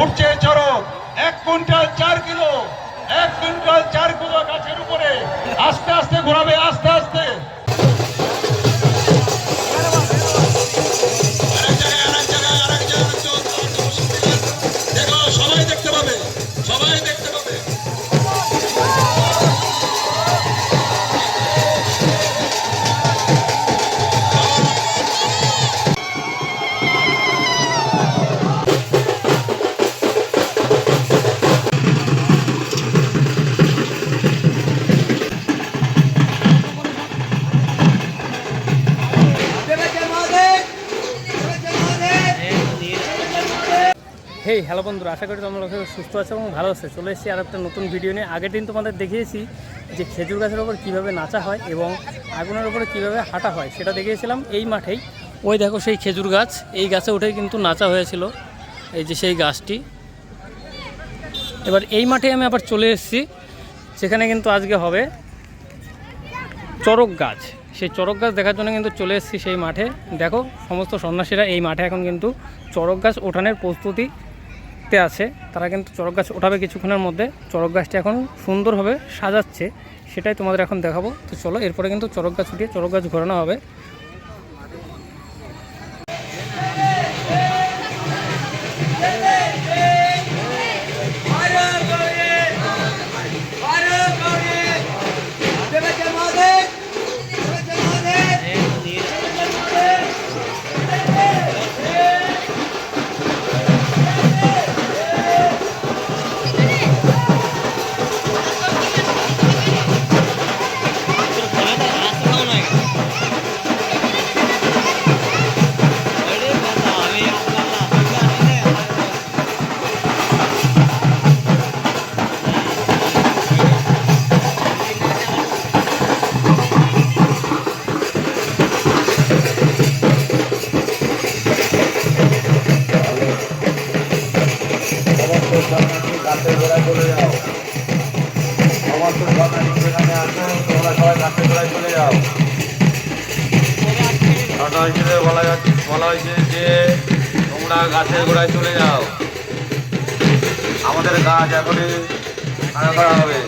ঘুরছে চরক এক কুইন্টাল চার কিলো, এক কুইন্টাল চার কিলো গাছের উপরে। আস্তে আস্তে ঘোরাবে, আস্তে হেই হ্যালো বন্ধুরা, আশা করি তোমরা সুস্থ আছে এবং ভালো আছে। চলে এসেছি আর একটা নতুন ভিডিও নিয়ে। আগের দিন তোমাদের দেখিয়েছি যে খেজুর গাছের ওপর কীভাবে নাচা হয় এবং আগুনের ওপরে কীভাবে হাঁটা হয়, সেটা দেখিয়েছিলাম এই মাঠেই। ওই দেখো সেই খেজুর গাছ, এই গাছে উঠেই কিন্তু নাচা হয়েছিল, এই যে সেই গাছটি। এবার এই মাঠে আমি আবার চলে এসেছি সেখানে কিন্তু আজকে হবে চরক গাছ। সেই চরক গাছ দেখার জন্য কিন্তু চলে এসেছি সেই মাঠে। দেখো, সমস্ত সন্ন্যাসীরা এই মাঠে এখন কিন্তু চরক গাছ ওঠানোর প্রস্তুতিতে আছে, তারা কিন্তু চড়ক গাছ ওঠাবে কিছুক্ষণের মধ্যে। চড়ক গাছটি এখন সুন্দরভাবে সাজাচ্ছে, সেটাই তোমাদের এখন দেখাবো। তো চলো, এরপরে কিন্তু চড়ক গাছ উঠিয়ে চড়ক গাছ ঘোরানো হবে। গাছের গোড়ায় চলে যাও। আমাদের গাছ এখনই করা হবে।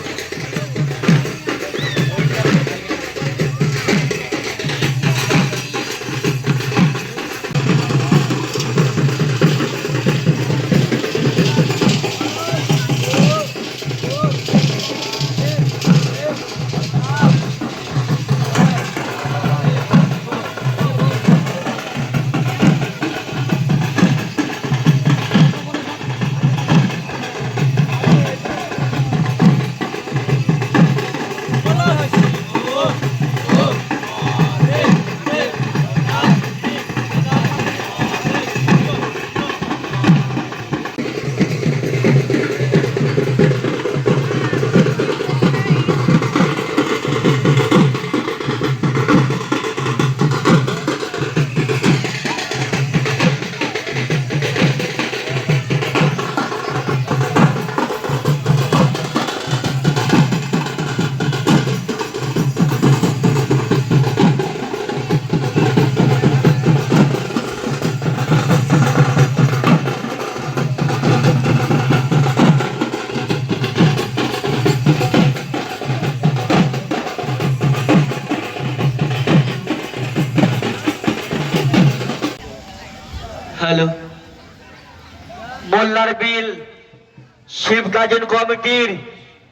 শিব গাজন কমিটির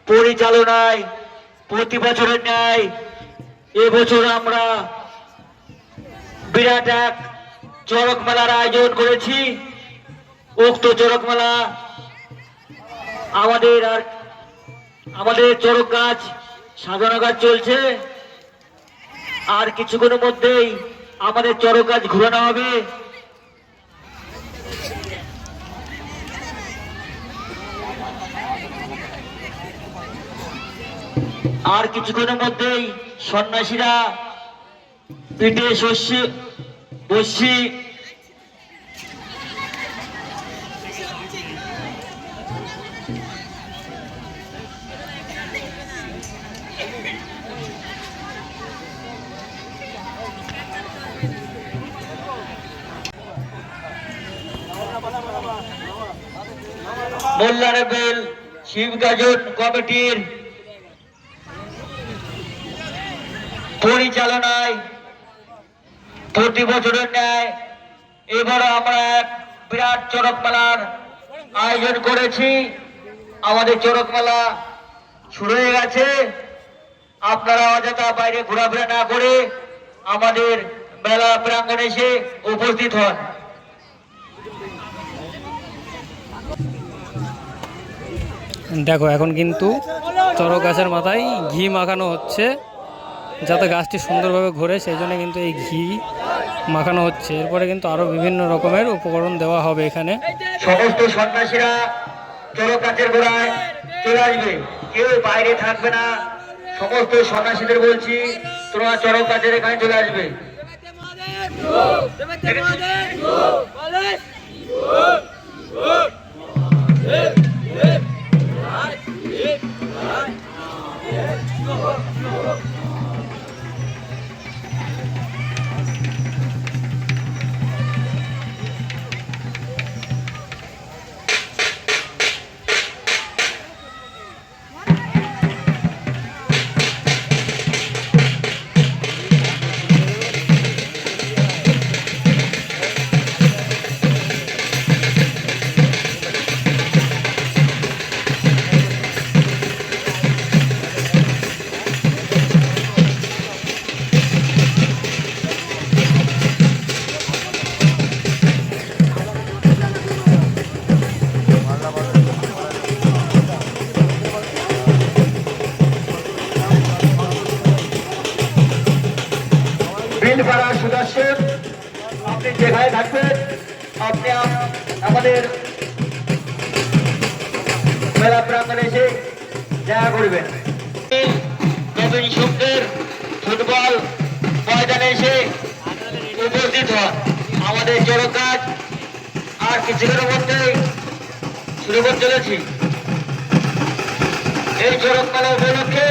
পরিচালনায়, প্রতি বছরের ন্যায় এবছর আমরা বিরাট এক চড়ক মেলার আয়োজন করেছি। উক্ত চড়ক মেলা আমাদের আর আমাদের চড়ক গাছ, সাজানো গাছ চলছে। আর কিছুক্ষণের মধ্যেই আমাদের চড়ক গাছ ঘুরানো হবে। আর কিছুক্ষণের মধ্যেই সন্ন্যাসীরা পিঠে শস্য বসি মোল্লা রেবেল শিবগাজন কমিটির পরিচালনায় প্রতি বছরের ন্যায় এবারও আমরা এক বিরাট চড়ক মেলার আয়োজন করেছি। আমাদের চড়ক মেলা শুরু হয়ে গেছে। আপনারা অযথা বাইরে ঘোরাফেরা না করে আমাদের মেলা প্রাঙ্গণে এসে উপস্থিত হন। দেখো, এখন কিন্তু চড়ক গাছের মাথায় ঘি মাখানো হচ্ছে। যাতে গাছটি সুন্দরভাবে ঘোরে সেই জন্য কিন্তু এই ঘি মাখানো হচ্ছে। এরপরে কিন্তু আরও বিভিন্ন রকমের উপকরণ দেওয়া হবে এখানে। সমস্ত সন্ন্যাসীরা চড়ক গাছের গোড়ায় চলে আসবে। কেউ বাইরে থাকবে না। সমস্ত সন্ন্যাসীদের বলছি তোমরা চড়ক গাছের এখানে চলে আসবে। বিলপাড়া আমাদের মেলা প্রাঙ্গণে এসে দেখা করবেন। নবীন সুন্দর ফুটবল ময়দানে এসে উপস্থিত হন। আমাদের চড়ক কাজ আর কিছুক্ষণের মধ্যেই শুরু করতে চলেছি। এই চড়ক মেলা উপলক্ষে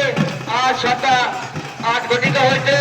আজ সন্ধ্যা আট ঘটিকা হইতে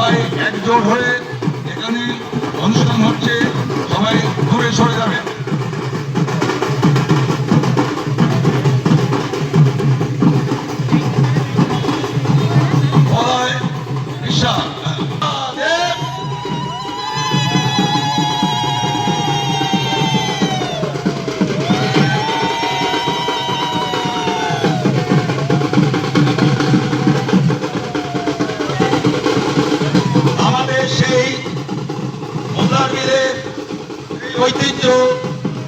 সবাই একজোট হয়ে এখানে অনুষ্ঠান হচ্ছে। সবাই ঘুরে সরে যাবে। বিশ্বাস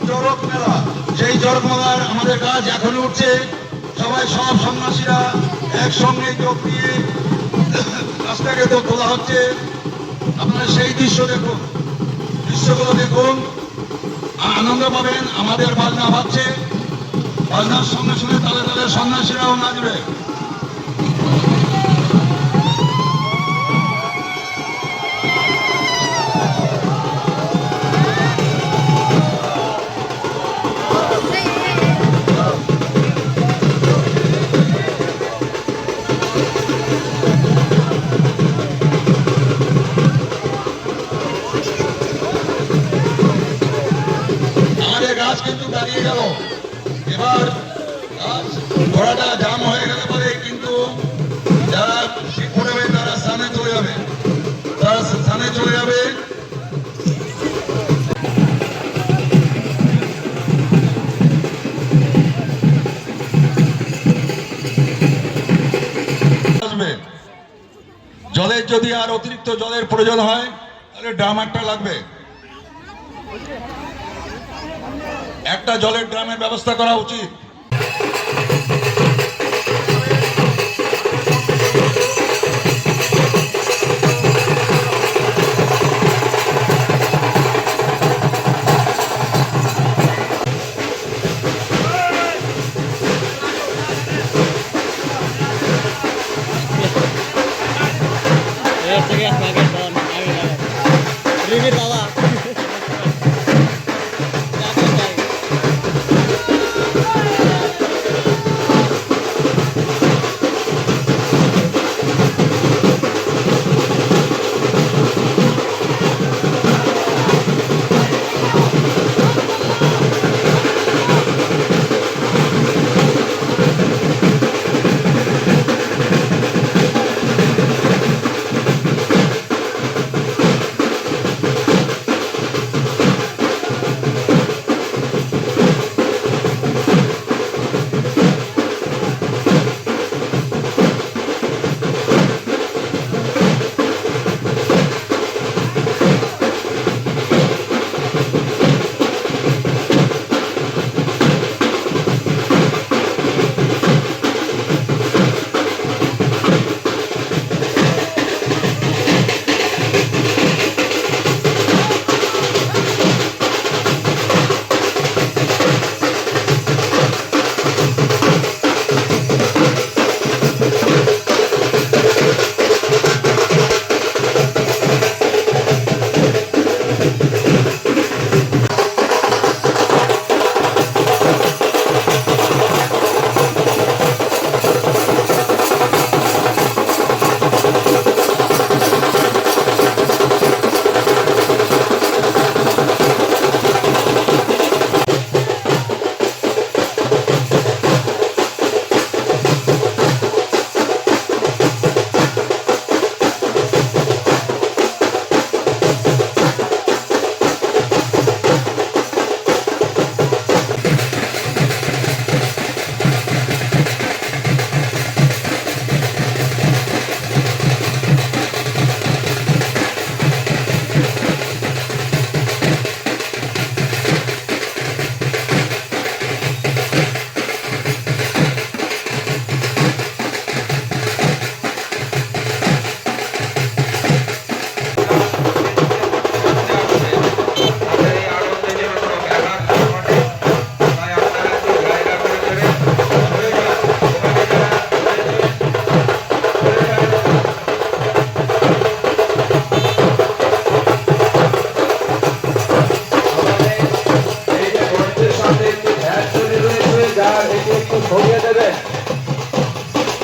চড়ক মেলা। সেই চড়ক মেলার আমাদের কাজ এখনও উঠছে। সবাই সব সন্ন্যাসীরা একসঙ্গে যোগ দিয়ে রাস্তাকে তো তোলা হচ্ছে। আপনারা সেই দৃশ্য দেখুন। দৃশ্যগুলো দেখুন। আনন্দ পাবেন। আমাদের বাজনা বাজছে। বাজনার সঙ্গে সঙ্গে তালে তালে সন্ন্যাসীরাও নাচবে। আর অতিরিক্ত জলের প্রয়োজন হয়, তাহলে ড্রাম একটা লাগবে। একটা জলের ড্রামের ব্যবস্থা করা উচিত।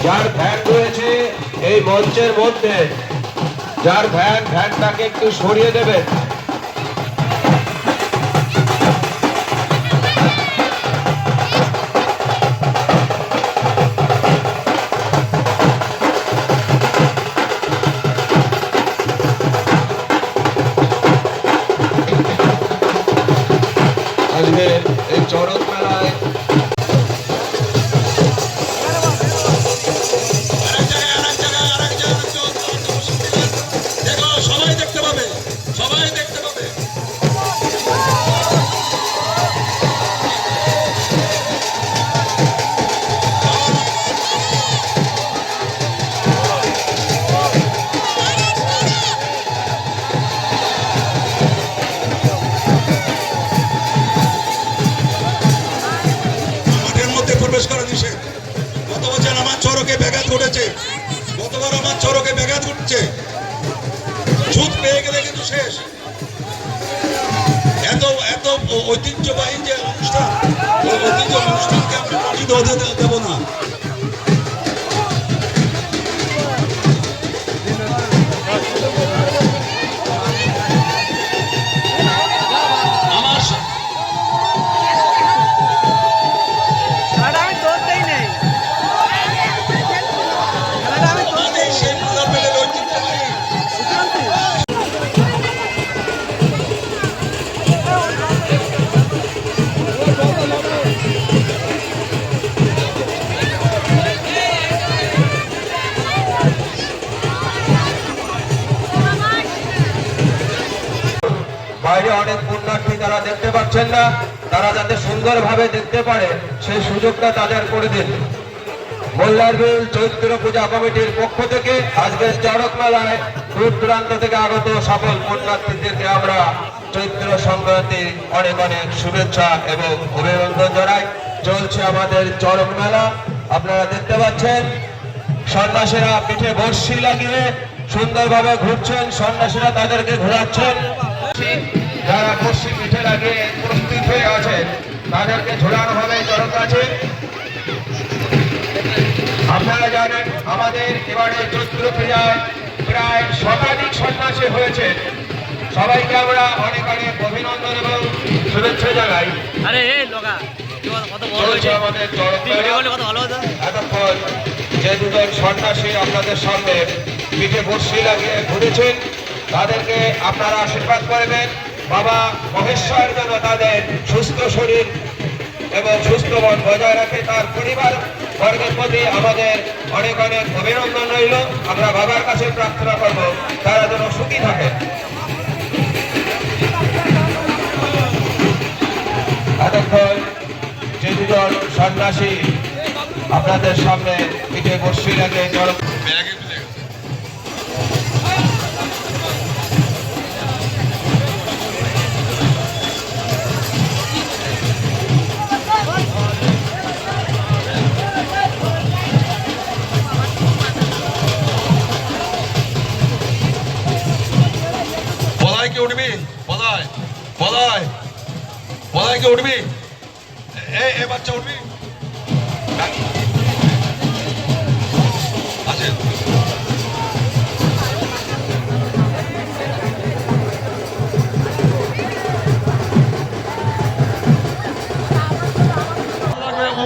যার ভ্যান রয়েছে এই মঞ্চের মধ্যে যার ভ্যান ভ্যানটাকে একটু সরিয়ে দেবেন। Thank you. বাইরে অনেক পুণ্যার্থী তারা দেখতে পাচ্ছেন না। তারা যাতে সুন্দরভাবে দেখতে পারে, সেই সুযোগটা তাদের করে দিন। মোল্লারবিল চৈত্র পূজা কমিটির পক্ষ থেকে আজকের চড়ক মেলায় দূর দূরান্ত থেকে আগত সকল পুণ্যার্থীদেরকে আমরা চৈত্র সংক্রান্তি অনেক অনেক শুভেচ্ছা এবং অভিনন্দন জানাই। চলছে আমাদের চড়ক মেলা আপনারা দেখতে পাচ্ছেন, সন্ন্যাসীরা পিঠে বর্ষি লাগিয়ে সুন্দরভাবে ঘুরছেন। সন্ন্যাসীরা তাদেরকে ঘোরাচ্ছেন। যারা বর্ষি পিঠে লাগিয়ে প্রস্তুত হয়ে আছেন তাদেরকে ঝোলানো হবে চরক আছে। আপনারা জানেন আমাদের এবারে চৈত্র পূজায় প্রায় শতাধিক সন্ন্যাসী হয়েছে। সবাইকে আমরা অনেক অনেক অভিনন্দন এবং শুভেচ্ছা জানাই। আরে লগা কত বড় হয়েছে? আমাদের যে দুজন সন্ন্যাসী আপনাদের সামনে পিঠে বর্ষি লাগিয়ে ঘুরেছেন তাদেরকে আপনারা আশীর্বাদ করবেন বাবা মহেশ্বর যেন তাদের সুস্থ শরীর এবং সুস্থ মন বজায় রাখে। তার পরিবার বর্গের প্রতি আমাদের অনেক অনেক অভিনন্দন রইল। আমরা বাবার কাছে প্রার্থনা করব, তারা যেন সুখী থাকে। এতক্ষণ যে দুজন সন্ন্যাসী আপনাদের সামনে পিঠে বসি লাগে বাচ্চা উঠবি?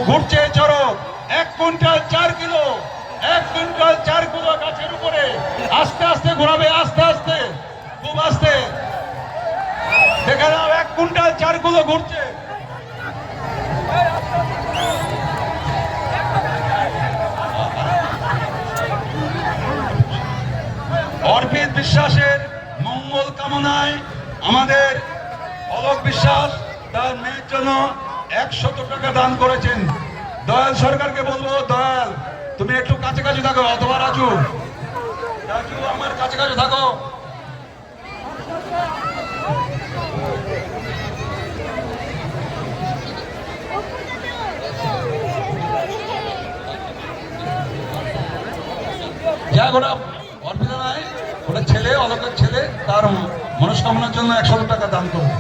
ঘুরছে চরক এক কুইন্টাল চার কিলো, এক কুইন্টাল চার কিলো গাছের উপরে। আস্তে আস্তে ঘোরাবে, আস্তে আস্তে, খুব আস্তে। দেখে এক কুইন্টাল চার কিলো ঘুরছে। অর্পিত বিশ্বাসের মঙ্গল কামনায় আমাদের অলোক বিশ্বাস তার মেয়ের জন্য একশত টাকা দান করেছেন। দয়াল সরকারকে বলব, দয়াল, তুমি একটু কাছাকাছি থাকো, অথবা রাজু। রাজু, আমার কাছাকাছি থাকো। অর্পিতা নয় ওটা ছেলে অলোকের ছেলে তার মনস্কামনার জন্য একশো টাকা দান করবে।